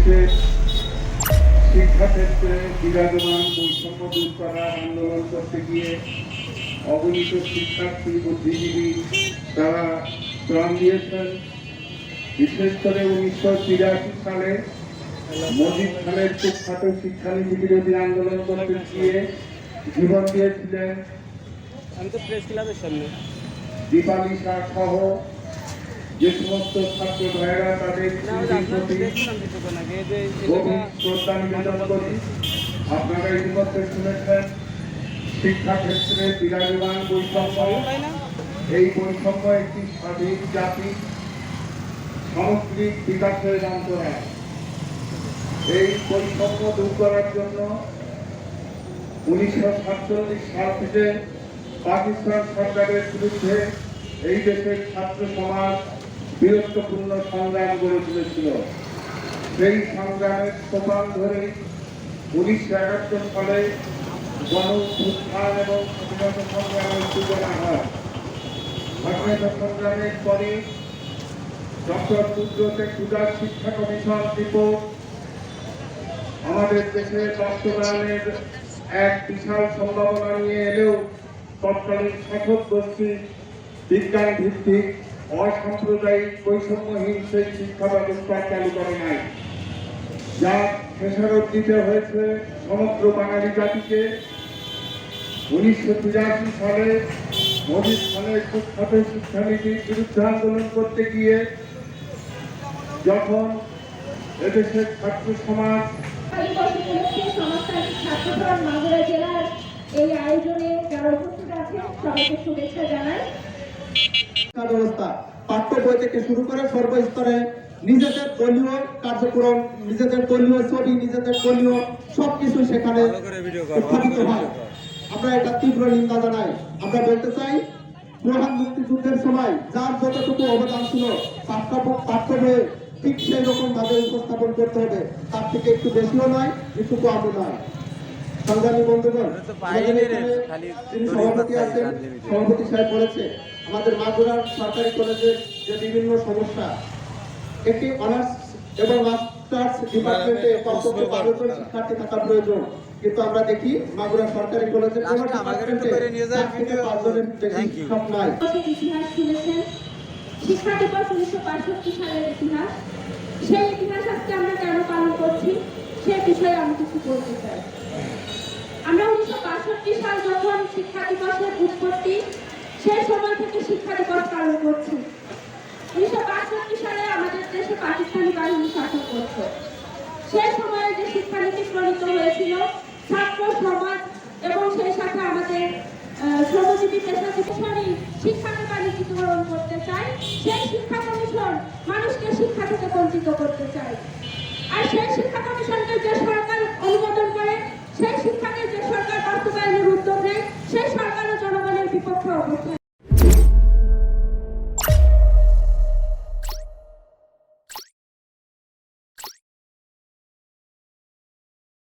এদেশে শিক্ষাক্ষেত্রে বিরাজমান বৈষম্য দূর করার আন্দোলন করতে গিয়ে অগণিত শিক্ষার্থী বুদ্ধিজীবী তারা প্রাণ দিয়েছেন। বিশেষ করে উনিশশো তিরাশি সালে মজিদ খানের কুখ্যাত শিক্ষানীতি বিরোধী আন্দোলন করতে গিয়ে জীবন দিয়েছিলেন। দীপালি শাহ সহ যে সমস্ত ছাত্র ভাইয়েরা তাদের শ্রদ্ধা নিবেদন করি আপনারা ইতিমধ্যে শুনেছেন শিক্ষাক্ষেত্রে বিরাজমান বৈষম্য। এই বৈষম্য একটি স্বাধীন জাতি সামগ্রিক বিকাশের যন্ত্রণা এই বৈষম্য দূর করার জন্য উনিশশো সাতচল্লিশ সাল থেকে পাকিস্তান সরকারের বিরুদ্ধে এই দেশের ছাত্র সমাজ বীরত্বপূর্ণ সংগ্রাম গড়ে তুলেছিল। সেই সংগ্রামের সোপান ধরে উনিশশো একাত্তর সালে গণ উত্থান এবং স্বাধীনতা সংগ্রামের সূচনা হয়। স্বাধীনতা সংগ্রামের পরে ডক্টর শিক্ষা কমিশন রিপোর্ট আমাদের দেশে বাস্তবায়নের এক বিশাল সম্ভাবনা নিয়ে এলেও তৎকালীন শাসক গোষ্ঠী বিজ্ঞান ভিত্তিক অসাম্প্রদায়িক বৈষম্যহীন সেই শিক্ষা ব্যবস্থা চালু করে নাই। যা খেসারত দিতে হয়েছে সমগ্র বাঙালি জাতিকে। উনিশশো তিরাশি সালে মজিদ খানের কুখ্যাত শিক্ষানীতির বিরুদ্ধে আন্দোলন করতে গিয়ে যখন এদেশের ছাত্র সমাজ জেলার এই আয়োজনে যারা উপস্থিত আছেন, সবাইকে শুভেচ্ছা জানাই। শিক্ষা ব্যবস্থা পাঠ্য বই থেকে শুরু করে সর্বস্তরে নিজেদের দলীয় কার্যক্রম নিজেদের দলীয় ছবি নিজেদের দলীয় সবকিছু সেখানে উত্থাপিত হয়। আমরা এটা তীব্র নিন্দা জানাই। আমরা বলতে চাই মহান মুক্তিযুদ্ধের সময় যার যতটুকু অবদান ছিল পাঠ্য বইয়ে ঠিক সেই রকম ভাবে উপস্থাপন করতে হবে। তার থেকে একটু বেশিও নয় একটু কমও নয়। সংগ্রামী বন্ধুগণ সভাপতি আছেন সভাপতি সাহেব বলেছে আমাদের মাগুরার সরকারি কলেজের যে বিভিন্ন সমস্যা একটি অনার্স এবং মাস্টার্স ডিপার্টমেন্টে কমপক্ষে বারো জন শিক্ষার্থী থাকা প্রয়োজন। কিন্তু আমরা দেখি মাগুরা সরকারি কলেজের কোনো ডিপার্টমেন্টে করে নিয়ে যান, চার থেকে পাঁচজনের বেশি শিক্ষক নাই। ইতিহাস শুনেছেন। শিক্ষা দিবস উনিশশো বাষট্টি সালের ইতিহাস। সেই ইতিহাস আজকে আমরা কেন পালন করছি সে বিষয়ে আমি কিছু বলতে চাই। আমরা উনিশশো বাষট্টি সাল যখন শিক্ষা দিবসের উৎপত্তি সেই সময় শিক্ষার উপর চালু করছি। উনিশশো বাষট্টি সালে আমাদের দেশে পাকিস্তানি বাহিনী শাসন করত। সেই সময়ে যে শিক্ষানীতি প্রণীত হয়েছিল, ছাত্র সমাজ এবং সেই সাথে আমাদের শ্রমজীবী পেশাজীবী শিক্ষাকে বাণিজ্যিকরণ করতে চাই সেই শিক্ষা কমিশন মানুষকে শিক্ষা থেকে বঞ্চিত করতে চায়। আর সেই শিক্ষা কমিশনকে যে সরকার অনুমোদন করে, সেই শিক্ষাকে যে সরকার বাস্তবায়নের উদ্যোগ নেয়, সেই সরকারও জনগণের বিপক্ষে অবস্থান